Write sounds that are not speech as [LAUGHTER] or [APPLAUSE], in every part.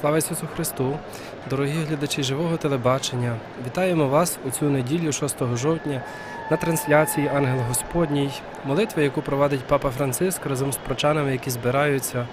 Слава Ісусу Христу! Дорогі глядачі живого телебачення! Вітаємо вас у цю неділю, 6 жовтня, на трансляції Ангел Господній, молитва, яку провадить Папа Франциск разом з прочанами, які збираються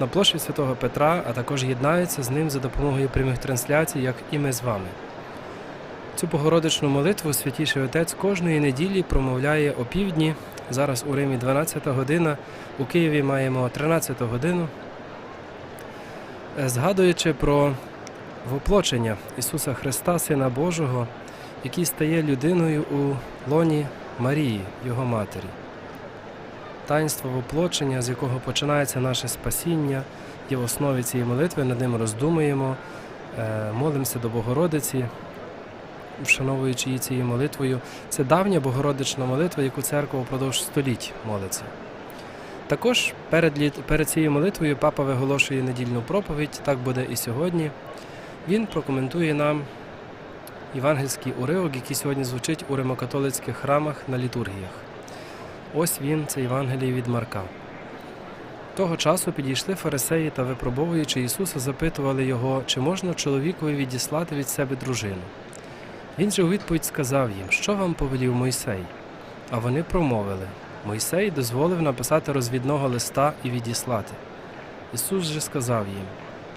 на площі Святого Петра, а також єднаються з ним за допомогою прямих трансляцій, як і ми з вами. Цю богородичну молитву Святіший Отець кожної неділі промовляє о півдні. Зараз у Римі 12 година, у Києві маємо 13 годину. Е, Згадуючи про воплочення Ісуса Христа, Сина Божого, який стає людиною у лоні Марії, Його Матері. Таїнство воплочення, з якого починається наше спасіння, є в основі цієї молитви, над ним роздумуємо, е, молимося до Богородиці, вшановуючи її цією молитвою. Це давня Богородична молитва, яку церква впродовж століть молиться. Також перед, перед цією молитвою папа виголошує недільну проповідь, так буде і сьогодні. Він прокоментує нам євангельський уривок, який сьогодні звучить у римокатолицьких храмах на літургіях. Ось він, це Євангеліє від Марка. Того часу підійшли фарисеї та, випробовуючи Ісуса, запитували його, чи можна чоловікові відіслати від себе дружину. Він же у відповідь сказав їм, що вам повелів Мойсей. А вони промовили Мойсей дозволив написати розвідного листа і відіслати. Ісус же сказав їм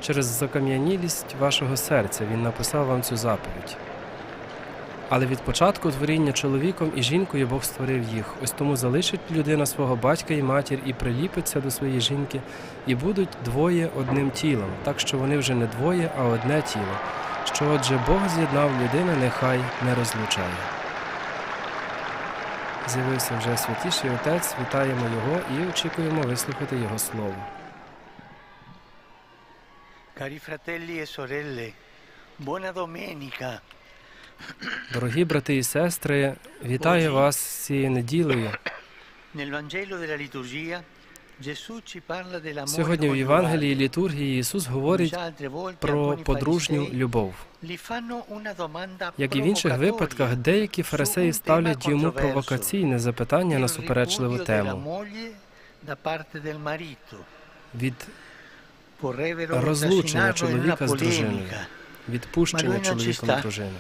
через закам'янілість вашого серця Він написав вам цю заповідь. Але від початку творіння чоловіком і жінкою Бог створив їх. Ось тому залишить людина свого батька і матір і приліпиться до своєї жінки, і будуть двоє одним тілом, так що вони вже не двоє, а одне тіло. Що отже Бог з'єднав людина, нехай не розлучає. З'явився вже святіший отець, вітаємо його і очікуємо вислухати його слово. Карі фрателі і сорелле, buona доменіка. Дорогі брати і сестри, вітаю вас з цією неділею. Nel Vangelo della liturgia Сьогодні в. Євангелії літургії Ісус говорить про подружню любов. Як і в інших випадках, деякі фарисеї ставлять йому провокаційне запитання на суперечливу тему від розлучення чоловіка з дружиною, відпущення чоловіком дружини.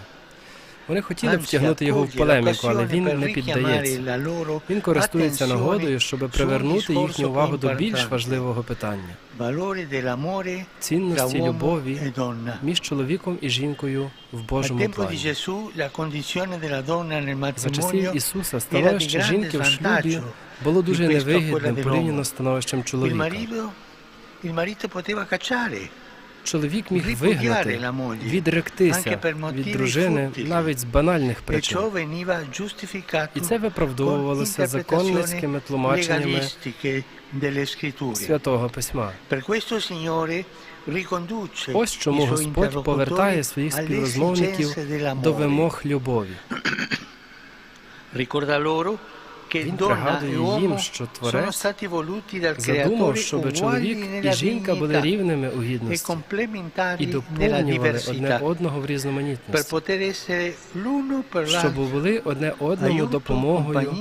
Вони хотіли б втягнути його в полеміку, але він не піддається. Він користується нагодою, щоб привернути їхню увагу до більш важливого питання. Цінності любові e між чоловіком і жінкою в Божому плані. За часів Ісуса становище жінки в шлюбі було дуже невигідним порівняно з становищем чоловіка. Чоловік міг вигнати, відректися від дружини навіть з банальних e причин. І це виправдовувалося законницькими тлумаченнями святого письма. Ось чому Господь повертає своїх співрозмовників до вимог любові. Він e пригадує їм, що Творець задумав, щоб чоловік і жінка були рівними у e гідності і доповнювали одне одного в різноманітності, щоб були одне одному допомогою,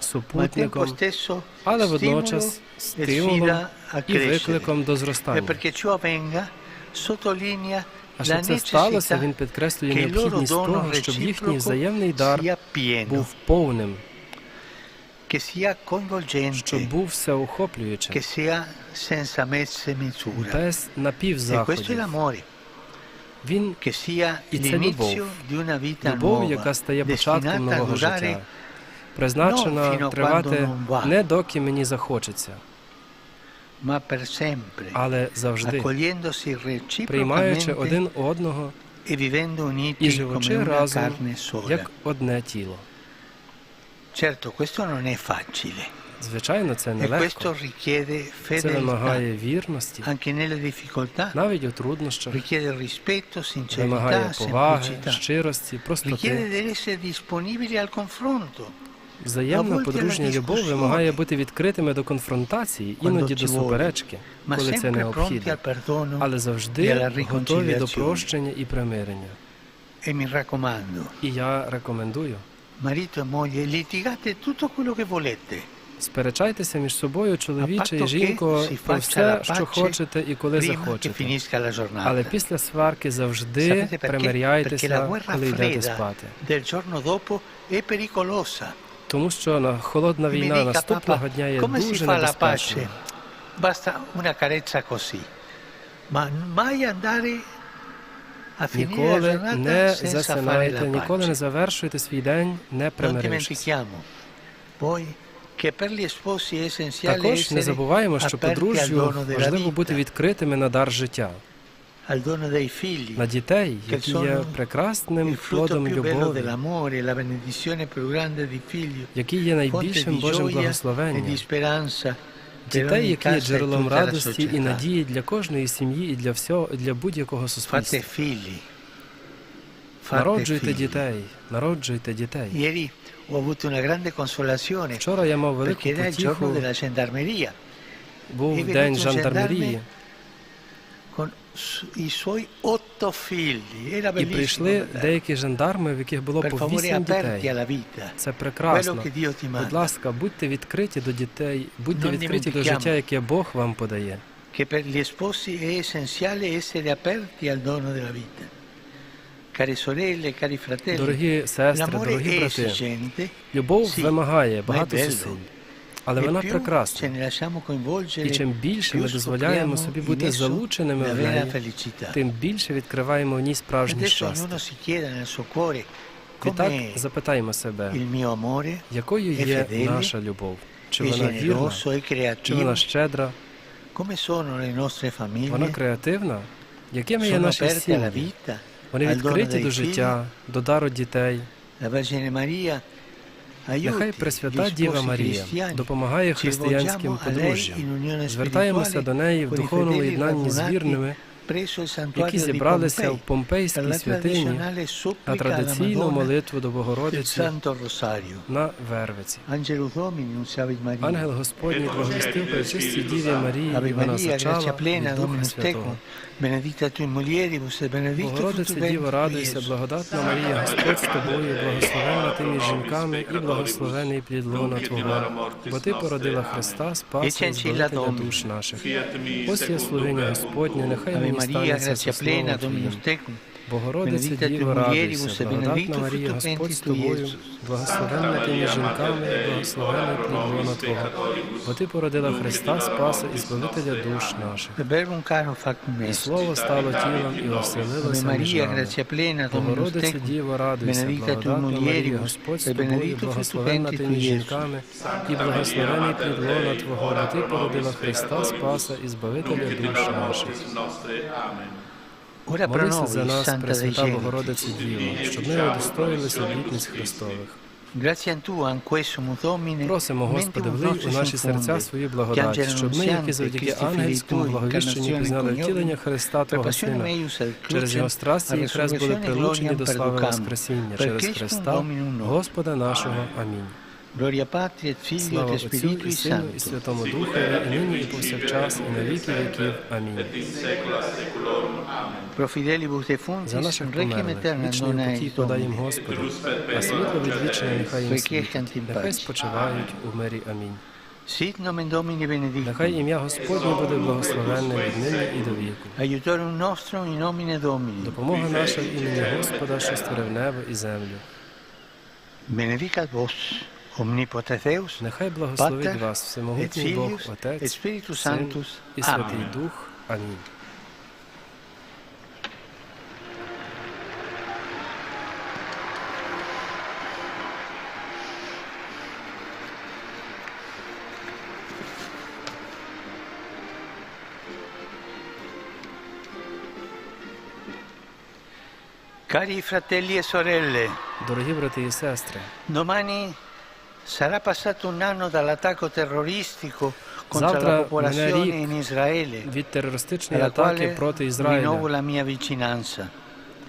супутником, але водночас e стимулом і викликом до E зростання. А щоб це сталося, він підкреслює необхідність того, щоб їхній взаємний дар був повним, щоб був всеохоплюючим, без E напівзаходів. Він І це любов. любов, яка стає початком нового життя, призначена тривати не доки мені захочеться, але завжди, приймаючи один одного e і живучи разом як одне тіло. Certo, questo non è facile. Звичайно, це e нелегко. Це вимагає вірності, навіть у труднощах, вимагає поваги, щирості, простоти. Взаємна подружня любов вимагає бути відкритими до конфронтації, іноді до суперечки, коли це необхідно, але e завжди готові до прощення і примирення. E І я рекомендую marito e moglie, litigate tutto quello che volete, Сперечайтеся між собою, чоловіче і жінко, про все, що хочете і коли захочете. Але після сварки завжди примиряйтеся, коли йдете спати. del giorno dopo è pericolosa. Тому що на холодна війна наступного дня є дуже небезпечною. Basta una carezza così. Ma mai andare Ніколи не засинайте, ніколи не завершуйте свій день, не примирившись. Також не забуваємо, що подружжю важливо бути відкритими на дар життя, на дітей, які є прекрасним плодом любові, які є найбільшим Божим e благословенням. Дітей, які є джерелом радості і надії для кожної сім'ї і для всього, і для будь-якого суспільства. Народжуйте дітей, народжуйте дітей. Вчора я мав велику потіху, був день жандармерії, і прийшли деякі жандарми, в яких було по вісім дітей. Це прекрасно. Будь ласка, будьте відкриті до дітей, будьте відкриті до життя, яке Бог вам подає. che per gli sposi è essenziale essere aperti al dono della vita. Care sorelle, cari fratelli, Дорогі сестри, дорогі брати, любов вимагає багато зусиль, але e вона прекрасна. І чим більше ми дозволяємо собі бути залученими в неї, тим більше відкриваємо в ній справжнє щастя. Відтак запитаємо себе, якою є наша любов? Чи вона вірна, чи вона щедра, вона креативна? Якими є наші сім'ї? Вони відкриті до життя, до дару дітей. Нехай Пресвята Діва Марія допомагає християнським подружжям. Звертаємося до неї в духовному єднанні з вірними, які зібралися в Помпейській святині на традиційну молитву до Богородиці на Вервиці. Ангел Господній благовістив при чистій Діві Марії, і вона зачала від Духа Святого. Богородице Діво, радуйся, благодатна Марія, Господь з тобою, благословенна ти між жінками і благословений плід лона Твого, бо ти породила Христа, Спаса і Збавителя душ наших. Ось є слугиня Господня, нехай мені María, gracia plena, Dominus tecum. Богородице tu Діво, радуйся, благодатна Марія, Господь з тобою, благословенна ти між жінками і благословений плід лона Твого, бо ти породила Христа, Спаса і Збавителя душ наших. І слово стало тілом і оселилося між нами. Богородице Діво, радуйся, благодатна Марія, Господь з тобою, благословенна ти між жінками, і благословений плід лона Твого, бо ти породила Христа, Спаса і Збавителя душ наших. Молися за нас, Пресвята Genti. Богородице Діво, щоб ми удостоїлися обітниць Христових. Просимо, Господи, влий у наші серця свою благодать, щоб ми, які завдяки ангельському благовіщенню пізнали втілення Христа Твого Сина, через його страсті і хрест були прилучені до слави Воскресіння через Христа, Господа нашого. Амінь. Gloria Patri et Слава et Отцю Spiritui і Сину і Святому Духові, і нині і повсякчас, і на віки віків. Амінь. За наших померлих, aeternam вічну dona дай їм. Господи, а світло відвічне нехай їм світить. Нехай спочивають у мирі. Амінь. Sit nomen Domini benedictum. Нехай ім'я Господнє буде благословенне від нині і до віку. Aiutorium nostrum in nomine Domini. Допомога наша в імені Господа, що створив небо і землю. Benedicat vos, omnipotens Deus, Нехай благословить вас всемогутній Бог, Отець, Spiritus Син і Святий Дух. Амінь. Cari fratelli e sorelle, Дорогі брати і сестри, domani sarà passato un anno dall'attacco terroristico contro la popolazione in Israele, від терористичної alla атаки quale проти rinnovo Ізраїля, la mia vicinanza.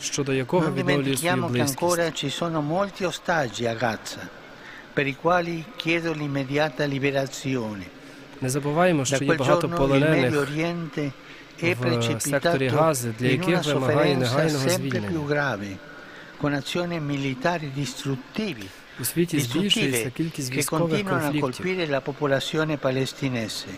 щодо якого Non відновлюю свою dimentichiamo che близькість. ancora ci sono molti ostaggi a Gaza, per i quali chiedo l'immediata liberazione. Не забуваємо, Da що є quel багато giorno il Medio полонених Oriente в precipitato секторі Гази, для in una яких вимагає sofferenza негайного sempre più звільнення. grave, con azioni militari distruttivi У світі збільшується distruttive кількість che військових continuano a конфліктів. colpire la popolazione palestinese.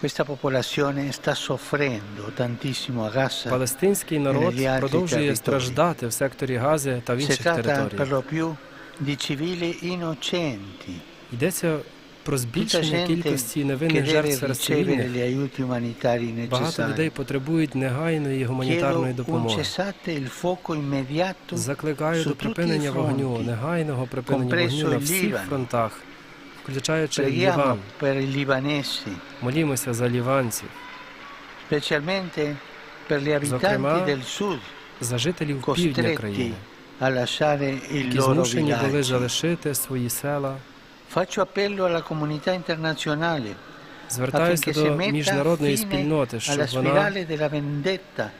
Questa popolazione sta soffrendo tantissimo a Gaza. Палестинський народ negli altri продовжує territori. страждати в секторі Гази та в Si інших tratta per територіях. lo più di civili innocenti, Йдеться про збільшення кількості невинних жертв серед цивільних. Багато людей потребують негайної гуманітарної допомоги. Закликаю до припинення вогню, негайного припинення вогню на всіх фронтах, включаючи Ліван. Молімося за ліванців, Зокрема, за жителів півдня країни, які змушені були залишити свої села. Faccio appello alla comunità internazionale Звертаюся до міжнародної спільноти, щоб alla вона spirale della vendetta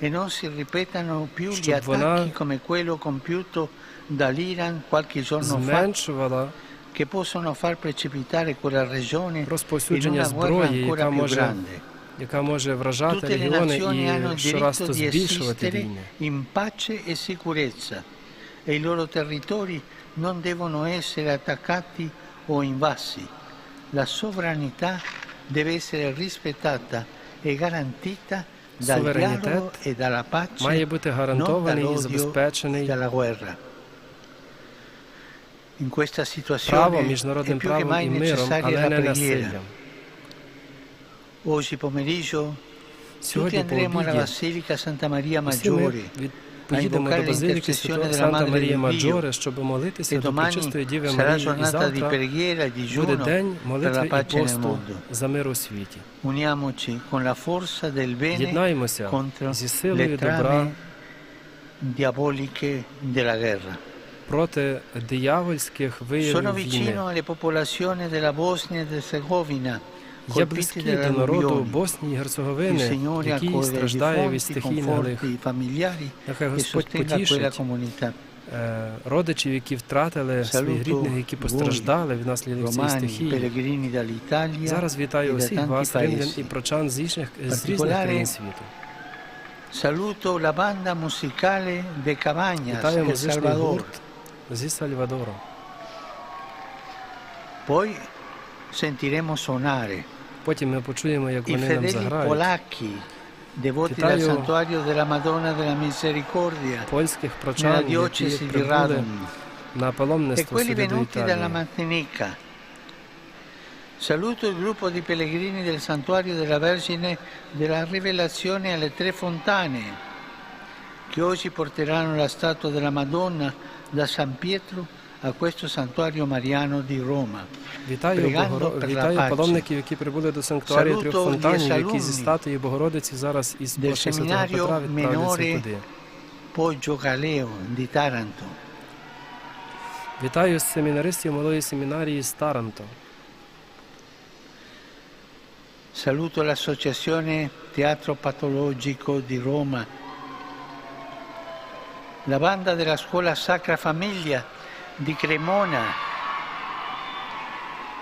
e non si ripetano più gli attacchi come quello compiuto dall'Iran qualche giorno fa che possono far precipitare quella regione in una guerra ancora più може, grande. яка може вражати Tutte регіони і щораз то збільшувати війни. in pace e sicurezza e i loro territori non devono essere attaccati o invasi. La sovranità deve essere rispettata e garantita dal Суверенітет dialogo e dalla pace, Має бути non гарантований і dall'odio e забезпечений dalla guerra. In questa правом, situazione è міжнародним più che правом mai і миром, necessaria але la не preghiera. насиллям. Oggi pomeriggio tutti Сьогодні по andremo alla обіді Basilica Santa Maria всі ми Maggiore від- поїдемо до Базиліки Святого Санта Марія. Маджоре, щоб молитися e до Пречистої Діви Марії. І завтра e буде день молитви і посту за мир у світі. Del contro зі силою добра della guerra. проти диявольських Sono виявів війни. vicino alle popolazioni della Bosnia ed Herzegovina Я близький до народу. Боснії і Герцеговини, який страждає від стихійних лих. Нехай Господь потішить е, родичів, які втратили своїх рідних, які постраждали внаслідок цієї стихії. Зараз вітаю усіх вас, римлян і прочан з різних, з різних країн світу. Saluto la banda musicale de Cabañas, Вітаю El Salvador. зі Сальвадору. Poi sentiremo suonare Потім ми почуємо, як i вони нам fedeli заграють. polacchi, devoti Вітаю dal santuario della Madonna della Misericordia Польських nella прочан, які diocesi di прибули Radom на e паломництво quelli сюди до venuti dalla Італії. Martinica. Saluto il gruppo di pellegrini del santuario della Vergine della Rivelazione alle Tre Fontane, che oggi porteranno la statua della Madonna da San Pietro a questo santuario mariano di Roma. Вітаю, Brigando Богоро... per la Вітаю pace. паломників, які прибули до санктуарію Saluto трьох gli фонтанів, які зі alunni статуї Богородиці зараз із del площі Святого seminario Петра відправляться minore туди. Poggio Galeo di Taranto. Вітаю з семінаристів малої семінарії з Таранто. Saluto l'associazione Teatro Patologico di Roma, la banda della scuola Sacra Famiglia di Cremona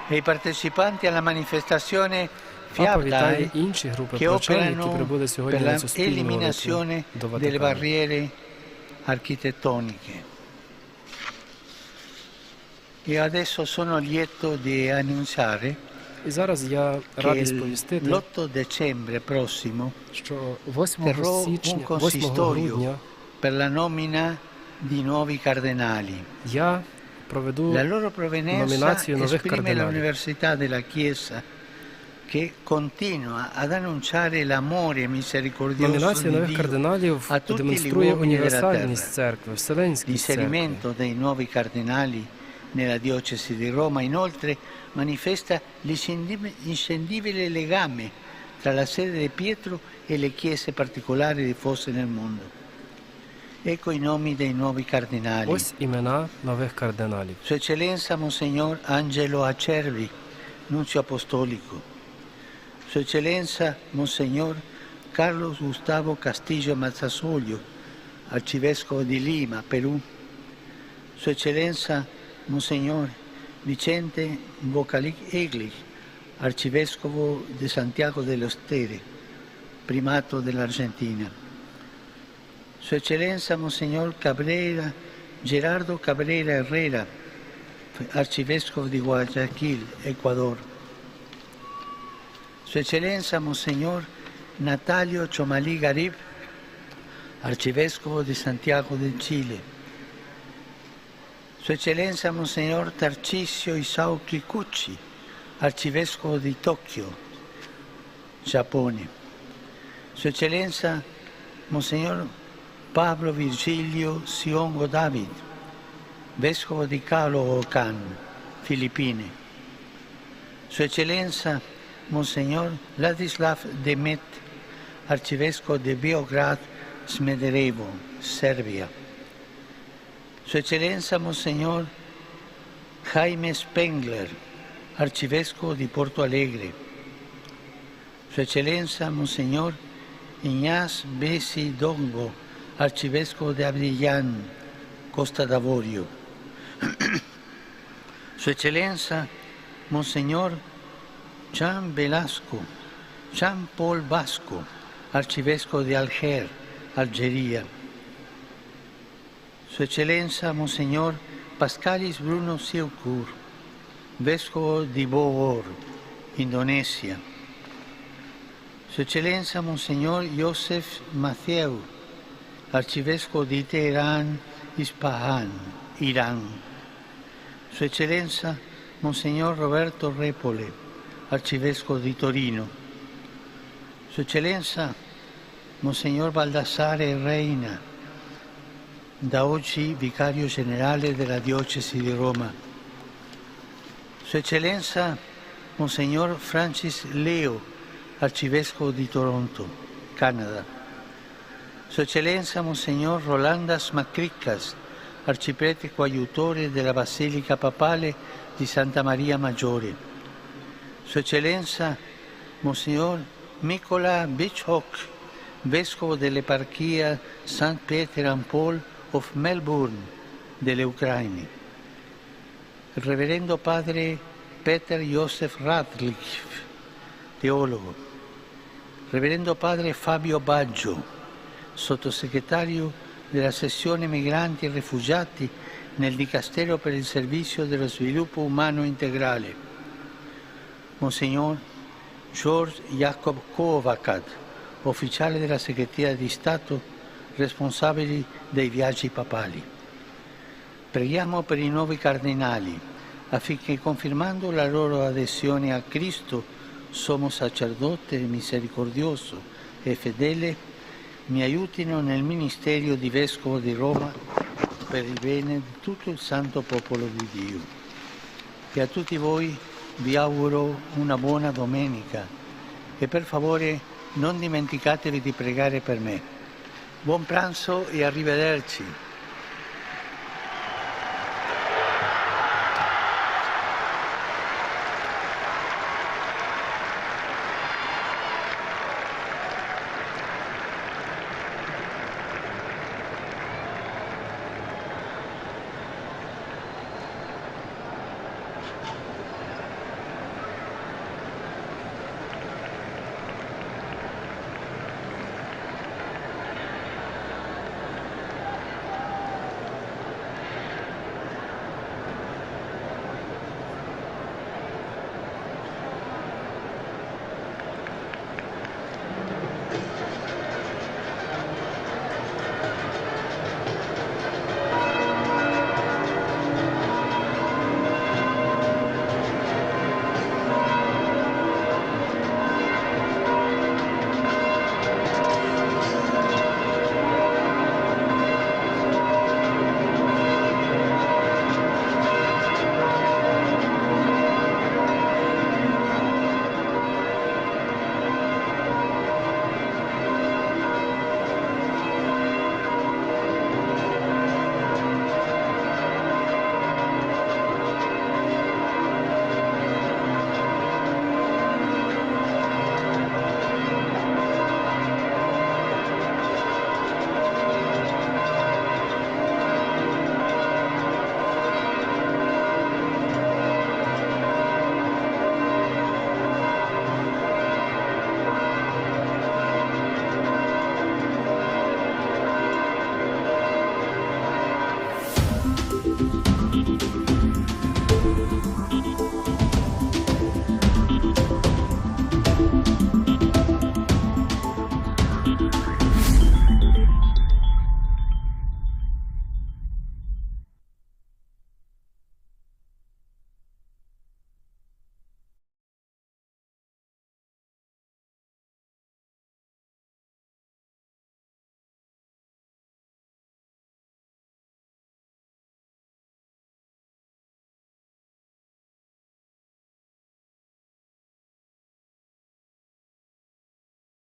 e i partecipanti alla manifestazione Папа вітає Fiabdai інші групи che прочан, які operano прибули сьогодні per на цю спільну молитву l'eliminazione до delle Ватикану. barriere architettoniche. E adesso sono lieto di annunciare І зараз я che радий il- сповістити, l'8 dicembre prossimo що 8 terrò un січня, 8 consistorio грудня per la nomina di nuovi cardinali. я проведу La loro provenienza nominazio nuovi esprime cardinali. l'università della Chiesa che continua ad annunciare l'amore misericordioso номінацію di нових Dio кардиналів a tutti gli демонструє uomini della універсальність terra. церкви, вселенській церкви. L'inserimento dei nuovi cardinali nella diocesi di Roma inoltre manifesta l'inscendibile legame tra la sede di Pietro e le chiese particolari diffuse nel mondo. Ecco i nomi dei nuovi cardinali. Ось імена нових кардиналів. Sua Eccellenza Monsignor Angelo Acerbi, nunzio apostolico. Sua Eccellenza Monsignor Carlos Gustavo Castillo Mazzasoglio, Arcivescovo di Lima, Perù. Sua Eccellenza Monsignor Vicente Vocalic Egli, Arcivescovo di Santiago dello Stere, Primato dell'Argentina. Su Excelencia Monseñor Cabrera, Gerardo Cabrera Herrera, Archivesco de Guayaquil, Ecuador. Su Excelencia Monseñor Natalio Chomalí Garib, Archivesco de Santiago de Chile. Su Excelencia Monseñor Tarcisio Isao Kikuchi, Archivesco de Tokio, Japón. Su Excelencia Monseñor Pablo Virgilio Siongo David, vescovo di Caloocan, Filippine. Su Eccellenza Monsignor Ladislav Demet, arcivescovo di Beograd, Smederevo, Serbia. Su Eccellenza Monsignor Jaime Spengler, arcivescovo di Porto Alegre. Su Eccellenza Monsignor Ignaz Bessi Dongo, arcivescovo di Abidjan, Costa d'Avorio. [CLEARS THROAT] Su Eccellenza Monsignor Jean Velasco, Jean Paul Vasco, arcivescovo di Alger, Algeria. Su Eccellenza Monsignor Pascalis Bruno Siukur, vescovo di Bogor, Indonesia. Su Eccellenza Monsignor Joseph Mathieu, arcivescovo di Teheran, Ispahan, Iran. Su Eccellenza Monsignor Roberto Repole, arcivescovo di Torino. Su Eccellenza Monsignor Baldassare Reina, da oggi vicario generale della diocesi di Roma. Su Eccellenza Monsignor Francis Leo, arcivescovo di Toronto, Canada. Su Eccellenza Monsignor Rolandas Macriccas, arciprete coaiutore della Basilica Papale di Santa Maria Maggiore. Su Eccellenza Monsignor Nicola Bichhock, vescovo dell'eparchia St. Peter and Paul of Melbourne delle Ucraine. Il reverendo padre Peter Joseph Radcliffe, teologo. Reverendo padre Fabio Baggio, sottosegretario della sessione migranti e rifugiati nel Dicastero per il servizio dello sviluppo umano integrale. Monsignor George Jacob Kovakat, ufficiale della Segreteria di Stato responsabile dei viaggi papali. Preghiamo per i nuovi cardinali affinché confermando la loro adesione a Cristo, sommo sacerdote misericordioso e fedele, mi aiutino nel ministero di Vescovo di Roma per il bene di tutto il santo popolo di Dio. E a tutti voi vi auguro una buona domenica e per favore non dimenticatevi di pregare per me. Buon pranzo e arrivederci.